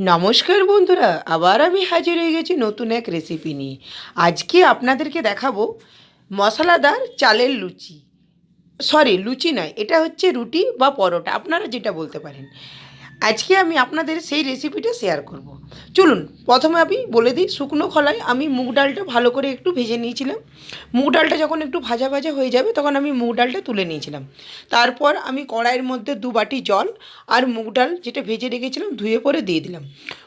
নমস্কার বন্ধুরা, আবার আমি হাজির হয়ে গেছি নতুন এক রেসিপি নিয়ে। আজকে আপনাদেরকে দেখাবো মশলাদার চালের লুচি। সরি লুচি নয়, এটা হচ্ছে রুটি বা পরোটা, আপনারা যেটা বলতে পারেন। আজকে আমি আপনাদের সেই রেসিপিটা শেয়ার করব। চলুন, প্রথমে আমি বলে দিই, শুকনো খলায় আমি মুগ ডালটা ভালো করে একটু ভেজে নিয়েছিলাম। মুগ ডালটা যখন একটু ভাজা ভাজা হয়ে যাবে, তখন আমি মুগ ডালটা তুলে নিয়েছিলাম। তারপর আমি কড়াইয়ের মধ্যে দু বাটি জল আর মুগ ডাল যেটা ভেজে রেখেছিলাম, ধুয়ে পরে দিয়ে দিলাম।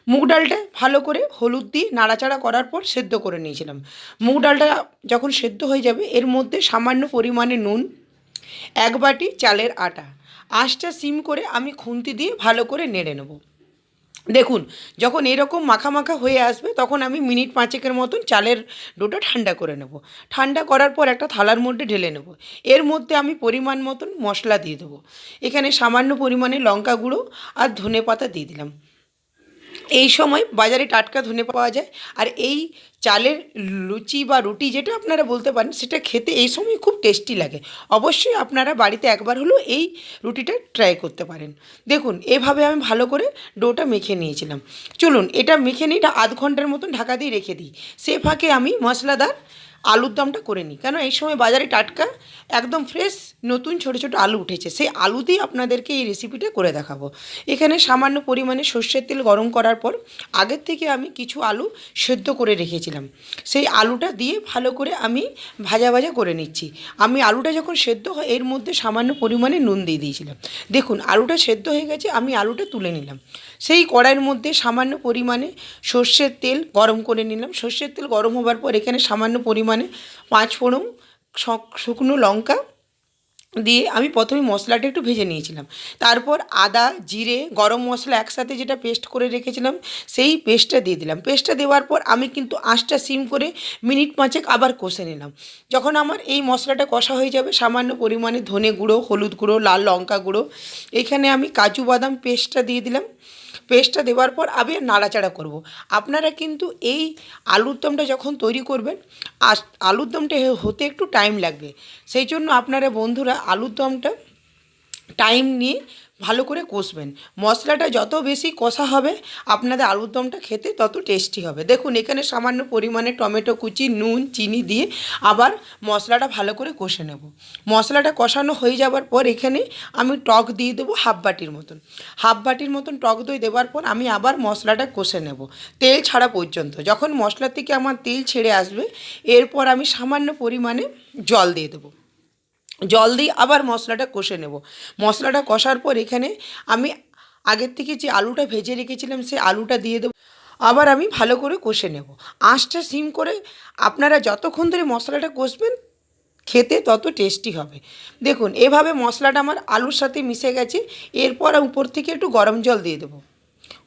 মুগ ডালটা ভালো করে হলুদ দিয়ে নাড়াচাড়া করার পর সেদ্ধ করে নিয়েছিলাম। মুগ ডালটা যখন সেদ্ধ হয়ে যাবে, এর মধ্যে সামান্য পরিমাণে নুন, এক বাটি চালের আটা আঁচটা সিম করে আমি খুন্তি দিয়ে ভালো করে নেড়ে নেব। দেখুন, যখন এরকম মাখা হয়ে আসবে, তখন আমি মিনিট পাঁচেকের মতন চালের ডোটা ঠান্ডা করে নেব। ঠান্ডা করার পর একটা থালার মধ্যে ঢেলে নেব। এর মধ্যে আমি পরিমাণ মতন মশলা দিয়ে দেবো। এখানে সামান্য পরিমাণে লঙ্কা গুঁড়ো আর ধনে পাতা দিয়ে দিলাম। এই সময় বাজারে টাটকা ধনে পাওয়া যায়। আর এই চালের লুচি বা রুটি যেটা আপনারা বলতে পারেন, সেটা খেতে এই সময় খুব টেস্টি লাগে। অবশ্যই আপনারা বাড়িতে একবার হলেও এই রুটিটা ট্রাই করতে পারেন। দেখুন, এভাবে আমি ভালো করে ডোটা মেখে নিয়েছিলাম। চলুন, এটা মেখে নিই আধ ঘণ্টার মতন ঢাকা দিয়ে রেখে দিই। সে ফাঁকে আমি মশলাদার আলুর দমটা করে নিই। কেন? এই সময় বাজারে টাটকা, একদম ফ্রেশ নতুন ছোট ছোট আলু উঠেছে। সেই আলু দিয়ে আপনাদেরকে এই রেসিপিটা করে দেখাবো। এখানে সামান্য পরিমাণে সর্ষের তেল গরম করার পর, আগের থেকে আমি কিছু আলু সেদ্ধ করে রেখেছিলাম। সেই আলুটা দিয়ে ভালো করে আমি ভাজা ভাজা করে নিচ্ছি। আমি আলুটা যখন সেদ্ধ হয়, এর মধ্যে সামান্য পরিমাণে নুন দিয়ে দিয়েছিলাম। দেখুন, আলুটা সেদ্ধ হয়ে গেছে, আমি আলুটা তুলে নিলাম। সেই কড়াইয়ের মধ্যে সামান্য পরিমাণে সর্ষের তেল গরম করে নিলাম। সর্ষের তেল গরম হবার পর, এখানে সামান্য পরিমাণে পাঁচ ফোড়ন শক- শুকনো লঙ্কা দিয়ে আমি প্রথমে মশলাটা একটু ভেজে নিয়েছিলাম। তারপর আদা, জিরে, গরম মশলা একসাথে যেটা পেস্ট করে রেখেছিলাম, সেই পেস্টটা দিয়ে দিলাম। পেস্টটা দেওয়ার পর আমি কিন্তু আঁচটা সিম করে মিনিট পাঁচেক আবার কষে নিলাম। যখন আমার এই মশলাটা কষা হয়ে যাবে, সামান্য পরিমাণে ধনে গুঁড়ো, হলুদ গুঁড়ো, লাল লঙ্কা গুঁড়ো, এখানে আমি কাজু বাদাম পেস্টটা দিয়ে দিলাম। পেস্টটা দেওয়ার পর আমি নাড়াচাড়া করব। আপনারা কিন্তু এই আলুর দমটা যখন তৈরি করবেন আলুর দমটা হতে একটু টাইম লাগবে। সেই জন্য আপনারা বন্ধুরা আলুর দমটা টাইম নিয়ে ভালো করে কষবেন। মশলাটা যত বেশি কষা হবে, আপনাদের আলুর দমটা খেতে তত টেস্টি হবে। দেখুন, এখানে সামান্য পরিমাণে টমেটো কুচি, নুন, চিনি দিয়ে আবার মশলাটা ভালো করে কষে নেব। মশলাটা কষানো হয়ে যাওয়ার পর এখানে আমি টক দিয়ে দেবো হাফ বাটির মতন। হাফ বাটির মতন টক দই দেওয়ার পর আমি আবার মশলাটা কষে নেব, তেল ছাড়া পর্যন্ত। যখন মশলা থেকে আমার তেল ছেড়ে আসবে, এরপর আমি সামান্য পরিমাণে জল দিয়ে দেবো। জল দিয়ে আবার মশলাটা কষে নেব। মশলাটা কষার পর এখানে আমি আগের থেকে যে আলুটা ভেজে রেখেছিলাম, সেই আলুটা দিয়ে দেবো। আবার আমি ভালো করে কষে নেব। আঁচটা সিম করে আপনারা যতক্ষণ ধরে মশলাটা কষবেন, খেতে তত টেস্টি হবে। দেখুন, এভাবে মশলাটা আমার আলুর সাথে মিশে গেছে। এরপর উপর থেকে একটু গরম জল দিয়ে দেবো।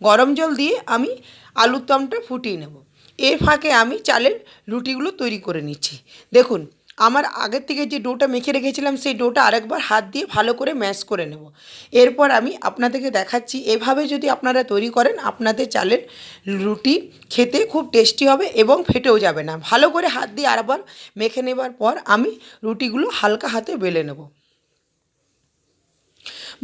গরম জল দিয়ে আমি আলুর দমটা ফুটিয়ে নেব। এর ফাঁকে আমি চালের রুটিগুলো তৈরি করে নিচ্ছি। দেখুন আমার আগের থেকে যে ডোটা মেখে রেখেছিলাম, সেই ডোটা আরেকবার হাত দিয়ে ভালো করে ম্যাশ করে নেব। এরপর আমি আপনাদেরকে দেখাচ্ছি, এভাবে যদি আপনারা তৈরি করেন, আপনাদের চালের রুটি খেতে খুব টেস্টি হবে এবং ফেটেও যাবে না। ভালো করে হাত দিয়ে আরেকবার মেখে নেবার পর আমি রুটিগুলো হালকা হাতে বেলে নেব।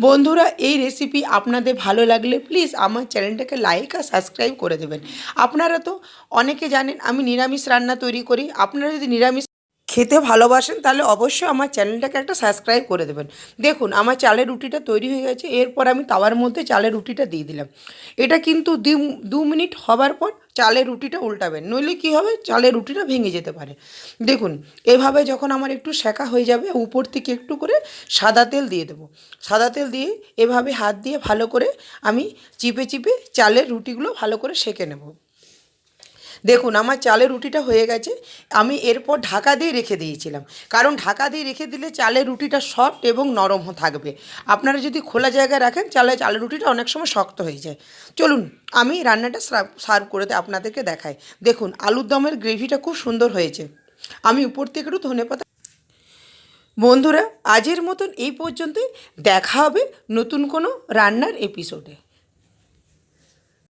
বন্ধুরা, এই রেসিপি আপনাদের ভালো লাগলে প্লিজ আমার চ্যানেলটাকে লাইক আর সাবস্ক্রাইব করে দেবেন। আপনারা তো অনেকে জানেন, আমি নিরামিষ রান্না তৈরি করি। আপনারা যদি নিরামিষ খেতে ভালোবাসেন, তাহলে অবশ্যই আমার চ্যানেলটাকে একটা সাবস্ক্রাইব করে দেবেন। দেখুন, আমার চালের রুটিটা তৈরি হয়ে গেছে, এরপর আমি তাওয়ার মধ্যে চালের রুটিটা দিয়ে দিলাম। এটা কিন্তু দু- মিনিট হবার পর চালের রুটিটা উল্টাবেন, নইলে কী হবে? চালের রুটিটা ভেঙে যেতে পারে। দেখুন, এভাবে যখন আমার একটু সেকা হয়ে যাবে, উপর থেকে একটু করে সাদা তেল দিয়ে দেবো। সাদা তেল দিয়ে এভাবে হাত দিয়ে ভালো করে আমি চিপে চিপে চালের রুটিগুলো ভালো করে সেঁকে নেব। দেখুন, আমার চালের রুটিটা হয়ে গেছে। আমি এরপর ঢাকা দিয়ে রেখে দিয়েছিলাম। কারণ ঢাকা দিয়ে রেখে দিলে চালের রুটিটা সফট এবং নরম থাকবে। আপনারা যদি খোলা জায়গায় রাখেন, চালে চালের রুটিটা অনেক সময় শক্ত হয়ে যায়। চলুন, আমি রান্নাটা সার্ভ করে আপনাদেরকে দেখাই। দেখুন, আলুর দমের গ্রেভিটা খুব সুন্দর হয়েছে। আমি উপর থেকে একটু ধনেপাতা বন্ধুরা, আজের মতন এই পর্যন্তই। দেখা হবে নতুন কোনো রান্নার এপিসোডে।